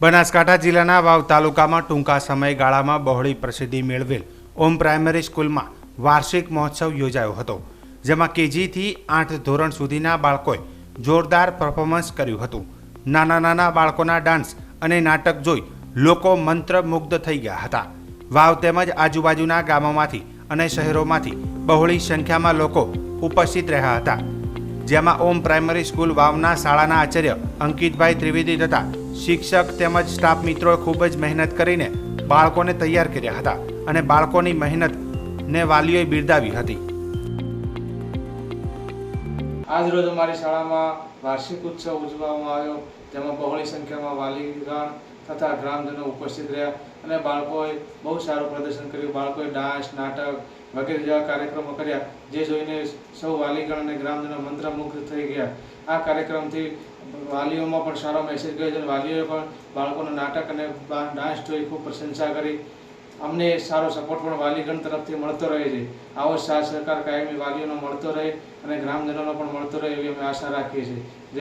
બનાસકાંઠા જિલ્લાના વાવ તાલુકામાં ટૂંકા સમયગાળામાં બહોળી પ્રસિદ્ધિ મેળવેલ ઓમ પ્રાઇમરી સ્કૂલમાં વાર્ષિક મહોત્સવ યોજાયો હતો, જેમાં કેજીથી આઠ ધોરણ સુધીના બાળકોએ જોરદાર પરફોર્મન્સ કર્યું હતું. નાના નાના બાળકોના ડાન્સ અને નાટક જોઈ લોકો મંત્રમુગ્ધ થઈ ગયા હતા. વાવ તેમજ આજુબાજુના ગામોમાંથી અને શહેરોમાંથી બહોળી સંખ્યામાં લોકો ઉપસ્થિત રહ્યા હતા. જેમાં ઓમ પ્રાઇમરી સ્કૂલ વાવના શાળાના આચાર્ય અંકિતભાઈ ત્રિવેદી તથા શિક્ષક તેમજ સ્ટાફ મિત્રોએ ખૂબ જ મહેનત કરીને બાળકોને તૈયાર કર્યા હતા અને બાળકોની મહેનતને વાલીઓએ બિરદાવી હતી. આજ રોજ અમારી શાળામાં વાર્ષિક ઉત્સવ ઉજવવામાં આવ્યો. જેમાં બહોળી સંખ્યામાં વાલીગણ તથા ગ્રામજનો ઉપસ્થિત રહ્યા અને બાળકોએ બહુ સારું પ્રદર્શન કર્યું. બાળકોએ ડાન્સ, નાટક વગેરે જેવા કાર્યક્રમો કર્યા, જે જોઈને સૌ વાલીગણ અને ગ્રામજનો મંત્રમુગ્ધ થઈ ગયા. આ કાર્યક્રમથી વાલીઓમાં પણ સારો મેસેજ ગયો છે વાલીઓએ પણ બાળકોના નાટક અને ડાન્સ જોઈ ખૂબ પ્રશંસા કરી. અમને સારો સપોર્ટ પણ વાલીગણ તરફથી મળતો રહે છે. આવો સાથ સહકાર કાયમી વાલીઓનો મળતો રહે અને ગ્રામજનોનો પણ મળતો રહે એવી અમે આશા રાખીએ છીએ.